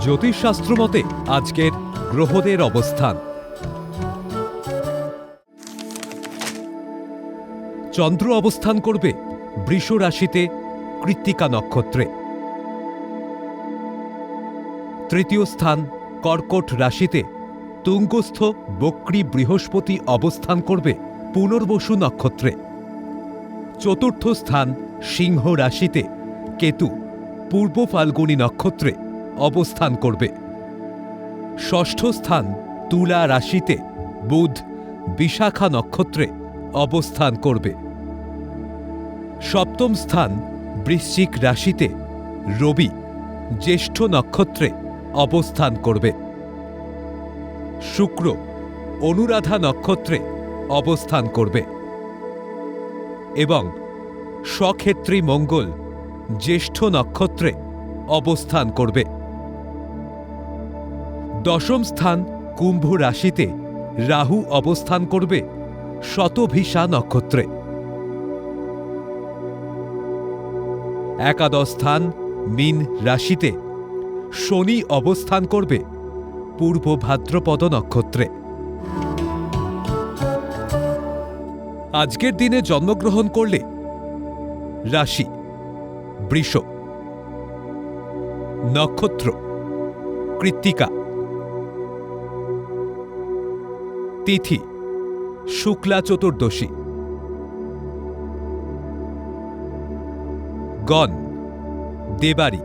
জ্যোতিষশাস্ত্র মতে আজকের গ্রহদের অবস্থান। চন্দ্র অবস্থান করবে বৃষ রাশিতে কৃত্তিকা নক্ষত্রে। তৃতীয় স্থান কর্কট রাশিতে তুঙ্গস্থ বক্রী বৃহস্পতি অবস্থান করবে পুনর্বসু নক্ষত্রে। চতুর্থ স্থান সিংহ রাশিতে কেতু। পূর্ব ফাল্গুনী নক্ষত্রে অবস্থান করবে। ষষ্ঠ স্থান তুলা রাশিতে বুধ বিশাখা নক্ষত্রে অবস্থান করবে। সপ্তম স্থান বৃশ্চিক রাশিতে রবি জ্যেষ্ঠ নক্ষত্রে অবস্থান করবে। শুক্র অনুরাধা নক্ষত্রে অবস্থান করবে। এবং স্বক্ষেত্রী মঙ্গল জ্যেষ্ঠ নক্ষত্রে অবস্থান করবে। দশম স্থান কুম্ভ রাশিতে রাহু অবস্থান করবে শতভিসা নক্ষত্রে। একাদশ স্থান মিন রাশিতে শনি অবস্থান করবে পূর্ব ভাদ্রপদ নক্ষত্রে। আজকের দিনে জন্মগ্রহণ করলে রাশি বৃষ নক্ষত্র কৃত্তিকা তিথি শুক্লা চতুর্দশী গণ দেবারী